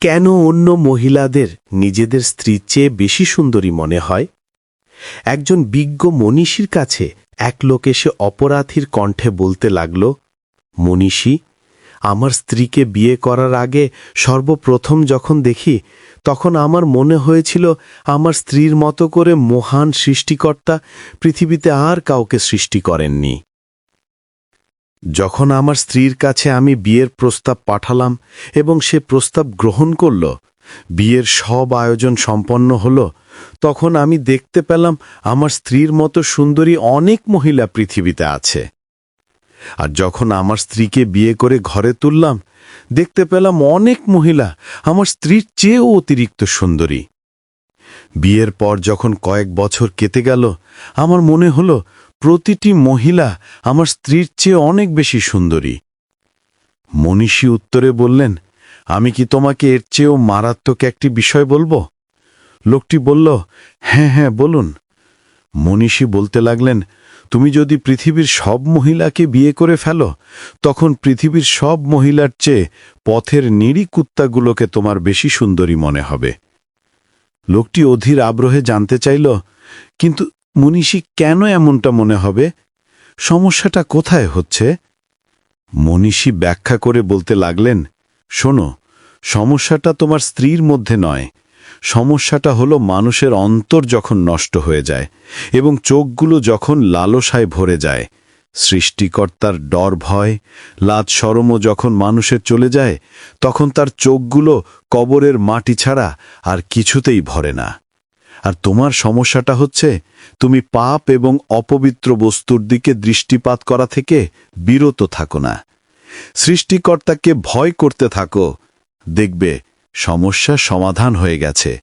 কেন অন্য মহিলাদের নিজেদের স্ত্রীর চেয়ে বেশি সুন্দরী মনে হয়? একজন বিজ্ঞ মনীষীর কাছে এক লোক এসে অপরাধীর কণ্ঠে বলতে লাগল, মনীষী, আমার স্ত্রীকে বিয়ে করার আগে সর্বপ্রথম যখন দেখি, তখন আমার মনে হয়েছিল আমার স্ত্রীর মতো করে মহান সৃষ্টিকর্তা পৃথিবীতে আর কাউকে সৃষ্টি করেননি। যখন আমার স্ত্রীর কাছে আমি বিয়ের প্রস্তাব পাঠালাম এবং সে প্রস্তাব গ্রহণ করল, বিয়ের সব আয়োজন সম্পন্ন হল, তখন আমি দেখতে পেলাম আমার স্ত্রীর মতো সুন্দরী অনেক মহিলা পৃথিবীতে আছে। আর যখন আমার স্ত্রীকে বিয়ে করে ঘরে তুললাম, দেখতে পেলাম অনেক মহিলা আমার স্ত্রীর চেয়েও অতিরিক্ত সুন্দরী। বিয়ের পর যখন কয়েক বছর কেটে গেল, আমার মনে হলো প্রতিটি মহিলা আমার স্ত্রীর চেয়ে অনেক বেশি সুন্দরী। মনীষী উত্তরে বললেন, আমি কি তোমাকে এর চেয়েও মারাত্মক একটি বিষয় বলব? লোকটি বলল হ্যাঁ হ্যাঁ বলুন। মনীষী বলতে লাগলেন, তুমি যদি পৃথিবীর সব মহিলাকে বিয়ে করে ফেলো, তখন পৃথিবীর সব মহিলার চেয়ে পথের নিরি কুত্তাগুলোকে তোমার বেশি সুন্দরী মনে হবে। লোকটি অধীর আগ্রহে জানতে চাইল, কিন্তু মনীষী কেন এমনটা মনে হবে? সমস্যাটা কোথায় হচ্ছে? মনীষী ব্যাখ্যা করে বলতে লাগলেন, শোনো, সমস্যাটা তোমার স্ত্রীর মধ্যে নয়। সমস্যাটা হলো মানুষের অন্তর যখন নষ্ট হয়ে যায় এবং চোখগুলো যখন লালসায় ভরে যায়। সৃষ্টিকর্তার ডর ভয়, লাজ সরমও যখন মানুষের চলে যায়, তখন তার চোখগুলো কবরের মাটি ছাড়া আর কিছুতেই ভরে না। আর তোমার সমস্যাটা হচ্ছে, তুমি পাপ এবং অপবিত্র বস্তুর দিকে দৃষ্টিপাত করা থেকে বিরত থাকো না। সৃষ্টিকর্তাকে ভয় করতে থাকো। দেখবে, সমস্যা সমাধান হয়ে গেছে।